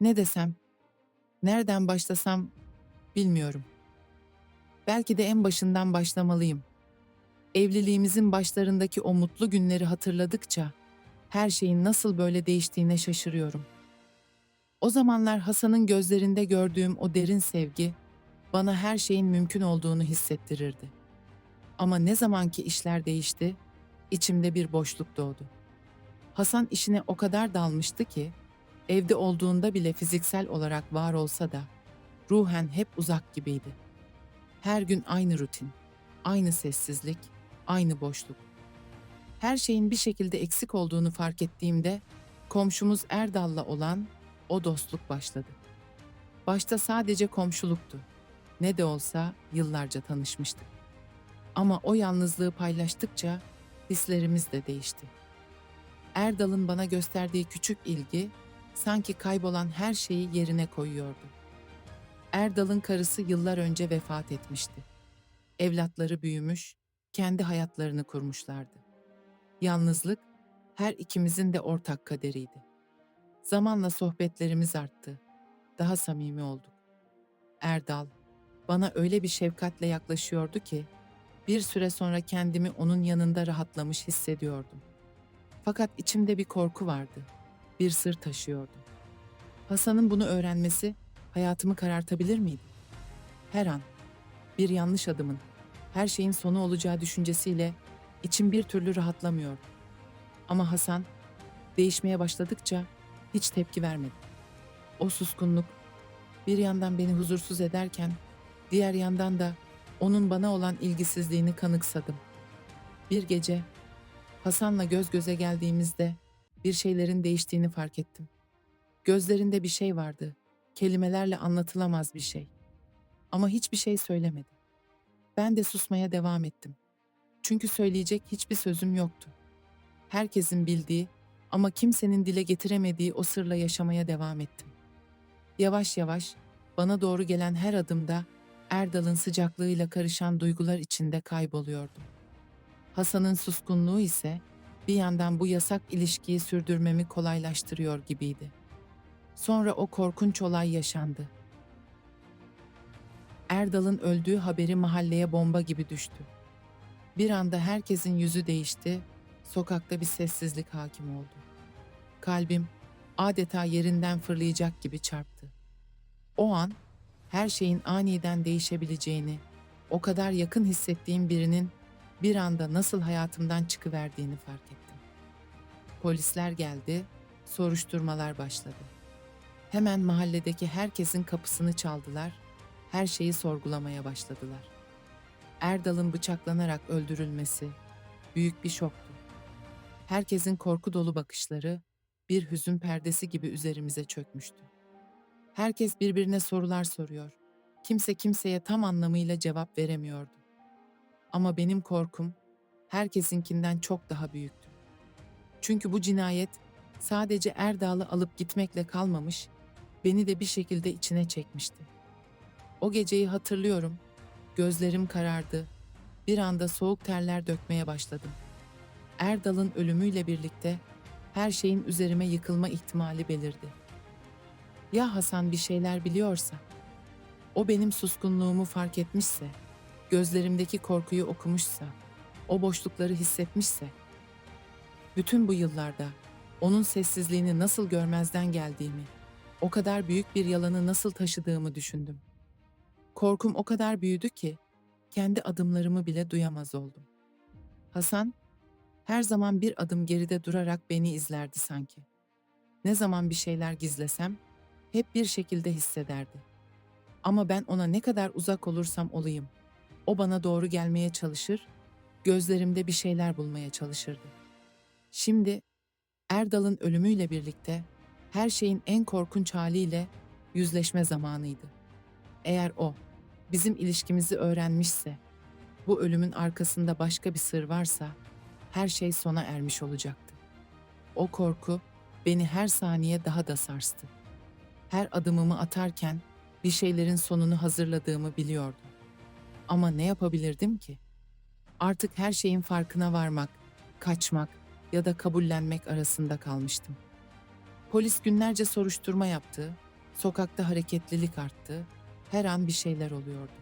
Ne desem, nereden başlasam bilmiyorum. Belki de en başından başlamalıyım. Evliliğimizin başlarındaki o mutlu günleri hatırladıkça her şeyin nasıl böyle değiştiğine şaşırıyorum. O zamanlar Hasan'ın gözlerinde gördüğüm o derin sevgi bana her şeyin mümkün olduğunu hissettirirdi. Ama ne zamanki işler değişti, içimde bir boşluk doğdu. Hasan işine o kadar dalmıştı ki, evde olduğunda bile fiziksel olarak var olsa da, ruhen hep uzak gibiydi. Her gün aynı rutin, aynı sessizlik, aynı boşluk. Her şeyin bir şekilde eksik olduğunu fark ettiğimde, komşumuz Erdal'la olan o dostluk başladı. Başta sadece komşuluktu. Ne de olsa yıllarca tanışmıştık. Ama o yalnızlığı paylaştıkça hislerimiz de değişti. Erdal'ın bana gösterdiği küçük ilgi sanki kaybolan her şeyi yerine koyuyordu. Erdal'ın karısı yıllar önce vefat etmişti. Evlatları büyümüş, kendi hayatlarını kurmuşlardı. Yalnızlık her ikimizin de ortak kaderiydi. Zamanla sohbetlerimiz arttı. Daha samimi olduk. Erdal bana öyle bir şefkatle yaklaşıyordu ki bir süre sonra kendimi onun yanında rahatlamış hissediyordum. Fakat içimde bir korku vardı. Bir sır taşıyordum. Hasan'ın bunu öğrenmesi hayatımı karartabilir miydi? Her an bir yanlış adımın, her şeyin sonu olacağı düşüncesiyle içim bir türlü rahatlamıyordu. Ama Hasan değişmeye başladıkça hiç tepki vermedi. O suskunluk bir yandan beni huzursuz ederken diğer yandan da onun bana olan ilgisizliğini kanıksadım. Bir gece Hasan'la göz göze geldiğimizde bir şeylerin değiştiğini fark ettim. Gözlerinde bir şey vardı. Kelimelerle anlatılamaz bir şey. Ama hiçbir şey söylemedi. Ben de susmaya devam ettim. Çünkü söyleyecek hiçbir sözüm yoktu. Herkesin bildiği ama kimsenin dile getiremediği o sırla yaşamaya devam ettim. Yavaş yavaş bana doğru gelen her adımda Erdal'ın sıcaklığıyla karışan duygular içinde kayboluyordum. Hasan'ın suskunluğu ise bir yandan bu yasak ilişkiyi sürdürmemi kolaylaştırıyor gibiydi. Sonra o korkunç olay yaşandı. Erdal'ın öldüğü haberi mahalleye bomba gibi düştü. Bir anda herkesin yüzü değişti, sokakta bir sessizlik hakim oldu. Kalbim adeta yerinden fırlayacak gibi çarptı. O an her şeyin aniden değişebileceğini, o kadar yakın hissettiğim birinin bir anda nasıl hayatımdan çıkıverdiğini fark ettim. Polisler geldi, soruşturmalar başladı. Hemen mahalledeki herkesin kapısını çaldılar, her şeyi sorgulamaya başladılar. Erdal'ın bıçaklanarak öldürülmesi büyük bir şoktu. Herkesin korku dolu bakışları bir hüzün perdesi gibi üzerimize çökmüştü. Herkes birbirine sorular soruyor. Kimse kimseye tam anlamıyla cevap veremiyordu. Ama benim korkum herkesinkinden çok daha büyüktü. Çünkü bu cinayet sadece Erdal'ı alıp gitmekle kalmamış, beni de bir şekilde içine çekmişti. O geceyi hatırlıyorum. Gözlerim karardı. Bir anda soğuk terler dökmeye başladım. Erdal'ın ölümüyle birlikte her şeyin üzerime yıkılma ihtimali belirdi. Ya Hasan bir şeyler biliyorsa? O benim suskunluğumu fark etmişse, gözlerimdeki korkuyu okumuşsa, o boşlukları hissetmişse, bütün bu yıllarda onun sessizliğini nasıl görmezden geldiğimi, o kadar büyük bir yalanı nasıl taşıdığımı düşündüm. Korkum o kadar büyüdü ki kendi adımlarımı bile duyamaz oldum. Hasan her zaman bir adım geride durarak beni izlerdi sanki. Ne zaman bir şeyler gizlesem hep bir şekilde hissederdi. Ama ben ona ne kadar uzak olursam olayım, o bana doğru gelmeye çalışır, gözlerimde bir şeyler bulmaya çalışırdı. Şimdi Erdal'ın ölümüyle birlikte Her şeyin en korkunç haliyle yüzleşme zamanıydı. Eğer o bizim ilişkimizi öğrenmişse, bu ölümün arkasında başka bir sır varsa her şey sona ermiş olacaktı. O korku beni her saniye daha da sarstı. Her adımımı atarken bir şeylerin sonunu hazırladığımı biliyordum. Ama ne yapabilirdim ki? Artık her şeyin farkına varmak, kaçmak ya da kabullenmek arasında kalmıştım. Polis günlerce soruşturma yaptı, sokakta hareketlilik arttı, her an bir şeyler oluyordu.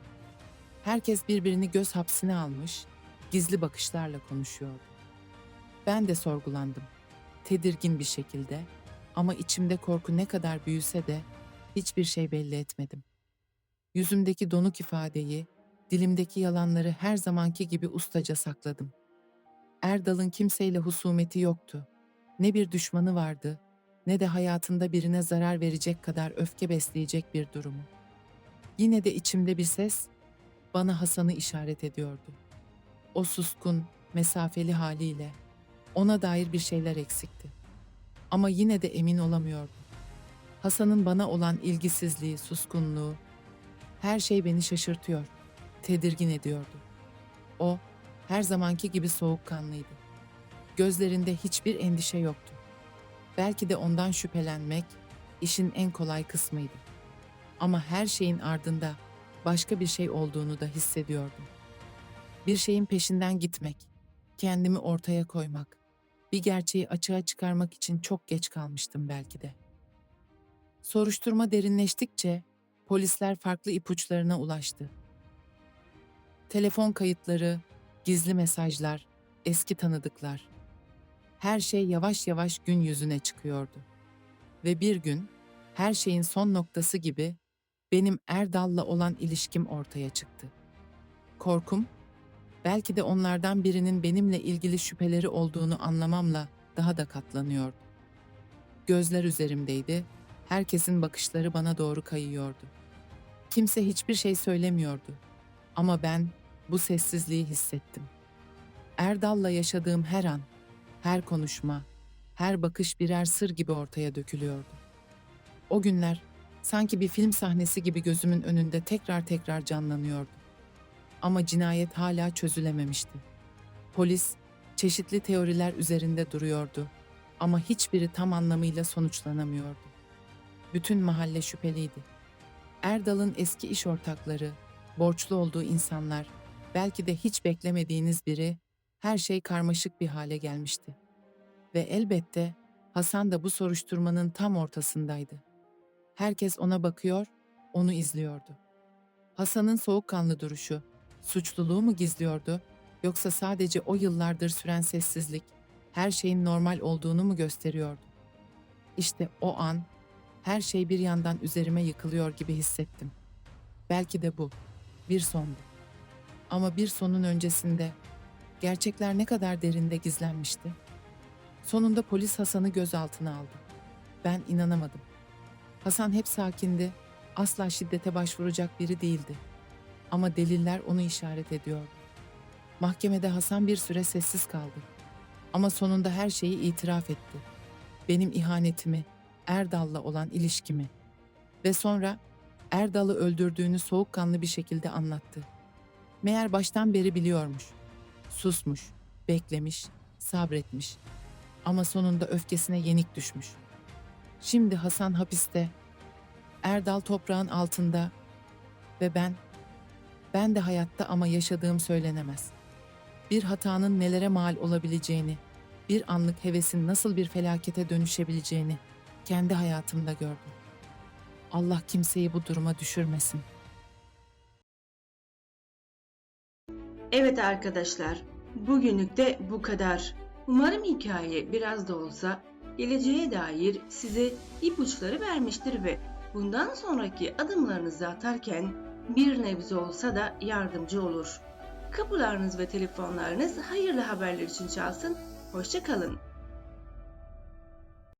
Herkes birbirini göz hapsine almış, gizli bakışlarla konuşuyordu. Ben de sorgulandım. Tedirgin bir şekilde ama içimde korku ne kadar büyüse de hiçbir şey belli etmedim. Yüzümdeki donuk ifadeyi, dilimdeki yalanları her zamanki gibi ustaca sakladım. Erdal'ın kimseyle husumeti yoktu. Ne bir düşmanı vardı, ne de hayatında birine zarar verecek kadar öfke besleyecek bir durumu. Yine de içimde bir ses bana Hasan'ı işaret ediyordu. O suskun, mesafeli haliyle ona dair bir şeyler eksikti. Ama yine de emin olamıyordum. Hasan'ın bana olan ilgisizliği, suskunluğu, her şey beni şaşırtıyor, tedirgin ediyordu. O, her zamanki gibi soğukkanlıydı. Gözlerinde hiçbir endişe yoktu. Belki de ondan şüphelenmek işin en kolay kısmıydı. Ama her şeyin ardında başka bir şey olduğunu da hissediyordum. Bir şeyin peşinden gitmek, kendimi ortaya koymak, bir gerçeği açığa çıkarmak için çok geç kalmıştım belki de. Soruşturma derinleştikçe polisler farklı ipuçlarına ulaştı. Telefon kayıtları, gizli mesajlar, eski tanıdıklar. Her şey yavaş yavaş gün yüzüne çıkıyordu. Ve bir gün her şeyin son noktası gibi benim Erdal'la olan ilişkim ortaya çıktı. Korkum, belki de onlardan birinin benimle ilgili şüpheleri olduğunu anlamamla daha da katlanıyordu. Gözler üzerimdeydi, herkesin bakışları bana doğru kayıyordu. Kimse hiçbir şey söylemiyordu. Ama ben bu sessizliği hissettim. Erdal'la yaşadığım her an, her konuşma, her bakış birer sır gibi ortaya dökülüyordu. O günler sanki bir film sahnesi gibi gözümün önünde tekrar tekrar canlanıyordu. Ama cinayet hala çözülememişti. Polis çeşitli teoriler üzerinde duruyordu ama hiçbiri tam anlamıyla sonuçlanamıyordu. Bütün mahalle şüpheliydi. Erdal'ın eski iş ortakları, borçlu olduğu insanlar, belki de hiç beklemediğiniz biri, her şey karmaşık bir hale gelmişti. Ve elbette Hasan da bu soruşturmanın tam ortasındaydı. Herkes ona bakıyor, onu izliyordu. Hasan'ın soğukkanlı duruşu, suçluluğu mu gizliyordu yoksa sadece o yıllardır süren sessizlik, her şeyin normal olduğunu mu gösteriyordu? İşte o an her şey bir yandan üzerime yıkılıyor gibi hissettim. Belki de bu bir sondu. Ama bir sonun öncesinde gerçekler ne kadar derinde gizlenmişti. Sonunda polis Hasan'ı gözaltına aldı. Ben inanamadım. Hasan hep sakindi, asla şiddete başvuracak biri değildi. Ama deliller onu işaret ediyordu. Mahkemede Hasan bir süre sessiz kaldı. Ama sonunda her şeyi itiraf etti. Benim ihanetimi, Erdal'la olan ilişkimi ve sonra Erdal'ı öldürdüğünü soğukkanlı bir şekilde anlattı. Meğer baştan beri biliyormuş. Susmuş, beklemiş, sabretmiş. Ama sonunda öfkesine yenik düşmüş. Şimdi Hasan hapiste, Erdal toprağın altında ve ben, ben de hayatta ama yaşadığım söylenemez. Bir hatanın nelere mal olabileceğini, bir anlık hevesin nasıl bir felakete dönüşebileceğini kendi hayatımda gördüm. Allah kimseyi bu duruma düşürmesin. Evet arkadaşlar, bugünlük de bu kadar. Umarım hikaye biraz da olsa geleceğe dair size ipuçları vermiştir ve bundan sonraki adımlarınızı atarken bir nebze olsa da yardımcı olur. Kapılarınız ve telefonlarınız hayırlı haberler için çalsın. Hoşçakalın.